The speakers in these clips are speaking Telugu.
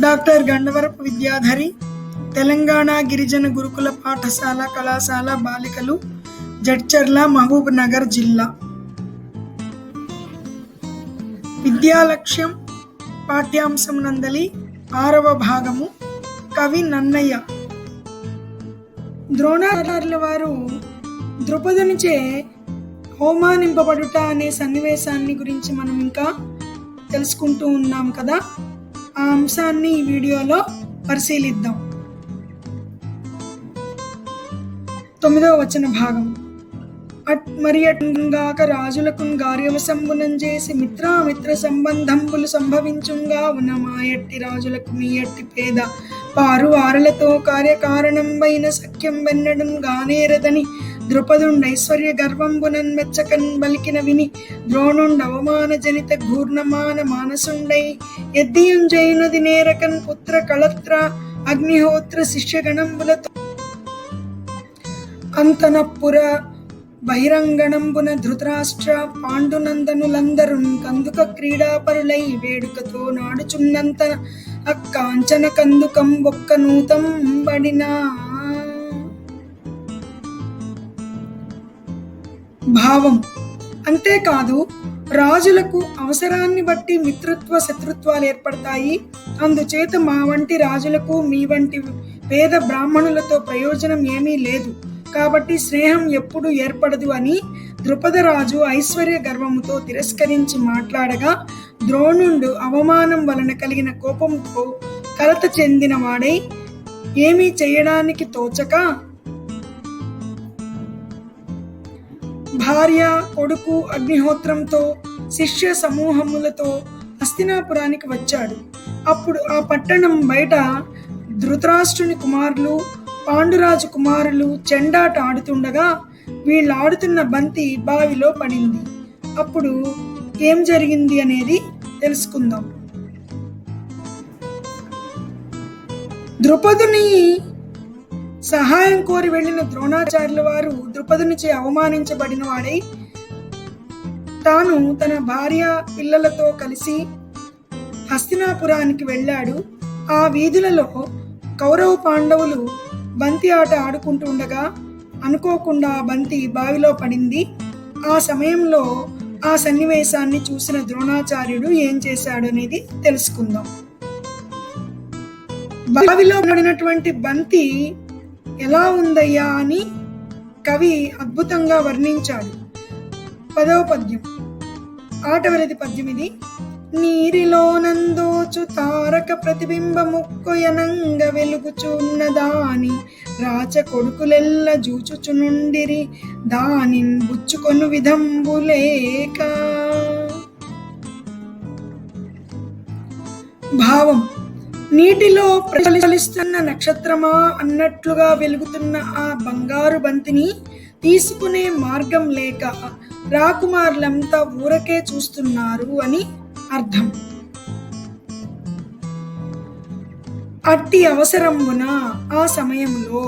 డాక్టర్ గండవరపు విద్యాధరి తెలంగాణ గిరిజన గురుకుల పాఠశాల కళాశాల బాలికలు జడ్చర్ల మహబూబ్ నగర్ జిల్లా. విద్యాలక్ష్యం పాఠ్యాంశం నందలి ఆరవ భాగము కవి నన్నయ్య. ద్రోణాచార్యుల వారు ద్రుపదునిచే అవమానింపబడుట అనే సన్నివేశాన్ని గురించి మనం ఇంకా తెలుసుకుంటూ ఉన్నాం కదా. ఆ అంశాన్ని ఈ వీడియోలో పరిశీలిద్దాం. తొమ్మిదవ వచన భాగం. అట్ మరి అటుంగాక రాజులకు గార్యవశంబునం చేసి మిత్రామిత్ర సంబంధంబులు సంభవించుంగా ఉన్న మా ఎట్టి రాజులకు మీ ఎట్టి పేద పారు కార్యకారణం కార్యకారణంబైన సఖ్యం వెన్నడం గానేరదని ద్రుపదుండ ఐశ్వర్య గర్వంబునన్ మెచ్చకన్ బలికిన విని ద్రోణుండ అవమాన జనిత ఘూర్ణమాన మానసుండై ఎద్దియుంజయునది నేరకన్ పుత్ర కళత్ర అగ్నిహోత్ర శిష్యగణంబులతో అంతనపుర బహిరంగణంబున ధృతరాష్ట్ర పాండునందనులందరున్ కందుక క్రీడాపరులై వేడుకతో నాడుచున్నంత అక్కాంచన కందుకం ఒక్క నూతం బడినా భావం. అంతేకాదు రాజులకు అవసరాన్ని బట్టి మిత్రత్వ శత్రుత్వాలు ఏర్పడతాయి. అందుచేత మా వంటి రాజులకు మీ వంటి పేద బ్రాహ్మణులతో ప్రయోజనం ఏమీ లేదు. కాబట్టి స్నేహం ఎప్పుడు ఏర్పడదు అని ద్రుపదరాజు ఐశ్వర్య గర్వముతో తిరస్కరించి మాట్లాడగా ద్రోణుండు అవమానం వలన కలిగిన కోపంతో కలత చెందిన వాడై ఏమీ చేయడానికి తోచక భార్య కొడుకు అగ్నిహోత్రంతో శిష్య సమూహములతో హస్తినాపురానికి వచ్చాడు. అప్పుడు ఆ పట్టణం బయట ధృతరాష్ట్రుని కుమారులు పాండురాజు కుమారులు చెండాట ఆడుతుండగా వీళ్ళు ఆడుతున్న బంతి బావిలో పడింది. అప్పుడు ఏం జరిగింది అనేది తెలుసుకుందాం. ద్రుపదుని సహాయం కోరి వెళ్ళిన ద్రోణాచార్యుల వారు ద్రుపదునిచే అవమానించబడిన వాడై తాను తన భార్య పిల్లలతో కలిసి హస్తినాపురానికి వెళ్ళాడు. ఆ వీధులలో కౌరవ పాండవులు బంతి ఆట ఆడుకుంటుండగా అనుకోకుండా బంతి బావిలో పడింది. ఆ సమయంలో ఆ సన్నివేశాన్ని చూసిన ద్రోణాచార్యుడు ఏం చేశాడు అనేది తెలుసుకుందాం. బావిలో పడినటువంటి బంతి ఎలా ఉందయ్యా అని కవి అద్భుతంగా వర్ణించాడు. పదవ పద్యం. ఆటవరది పద్యం ఇది. నీరిలో నందోచు తారక ప్రతిబింబ ముక్కుయనంగ వెలుగుచున్నదాని రాచ కొడుకులెల్ల జూచుచునుండిరి దానిన్ బుచ్చుకొను విధంబులేక. భావం. నీటిలో ప్రచలిస్తున్న నక్షత్రమా అన్నట్లుగా వెలుగుతున్న ఆ బంగారు బంతిని తీసుకునే మార్గం లేక రాకుమారులంతా ఊరకే చూస్తున్నారు అని అర్థం. అట్టి అవసరమున ఆ సమయంలో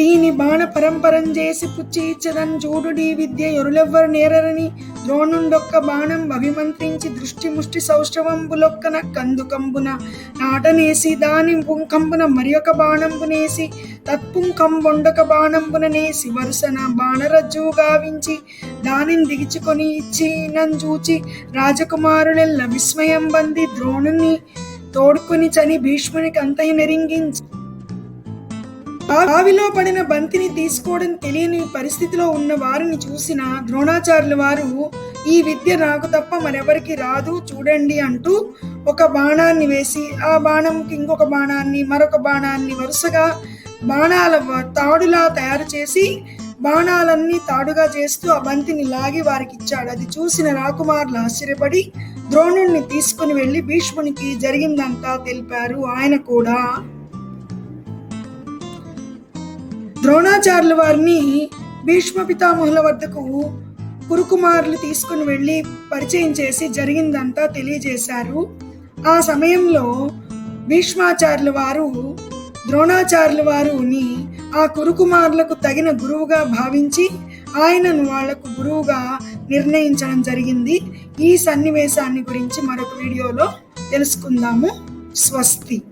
దీని బాణ పరంపరం చేసి పుచ్చి ఇచ్చదన్ చూడుడి విద్య ఎరులెవ్వరు నేరరని. ద్రోణుండొక్క బాణం అభిమంత్రించి దృష్టి ముష్టి సౌష్ఠవంబులొక్కన కందుకంబున. నాటనేసి దాని పుంకంబున మరి ఒక బాణంబునేసి తత్పుంకంబొండొక బాణంబున నేసి వరుసన బాణరజ్జువు గావించి. దానిని దిగిచుకొని ఇచ్చి నంజూచి రాజకుమారులెల్ల విస్మయం బంది ద్రోణుని తోడుకొని చని భీష్మునికి అంతయి నెరింగించి. బావిలో పడిన బంతిని తీసుకోవడం తెలియని పరిస్థితిలో ఉన్న వారిని చూసిన ద్రోణాచార్యుల వారు ఈ విద్య నాకు తప్ప మరెవరికి రాదు చూడండి అంటూ ఒక బాణాన్ని వేసి ఆ బాణంకి ఇంకొక బాణాన్ని మరొక బాణాన్ని వరుసగా బాణాల తాడులా తయారు చేసి బాణాలన్నీ తాడుగా చేస్తూ ఆ బంతిని లాగి వారికి ఇచ్చాడు. అది చూసిన రాకుమారులు ఆశ్చర్యపడి ద్రోణుణ్ణి తీసుకుని వెళ్ళి భీష్మునికి జరిగిందంతా తెలిపారు ఆయన కూడా. ద్రోణాచార్యుల వారిని భీష్మ పితామహుల వద్దకు కురుకుమారులు తీసుకుని వెళ్ళి పరిచయం చేసి జరిగిందంతా తెలియజేశారు. ఆ సమయంలో భీష్మాచార్యుల వారు ద్రోణాచార్యుల వారుని ఆ కురుకుమారులకు తగిన గురువుగా భావించి ఆయనను వాళ్ళకు గురువుగా నిర్ణయించడం జరిగింది. ఈ సన్నివేశాన్ని గురించి మరొక వీడియోలో తెలుసుకుందాము. స్వస్తి.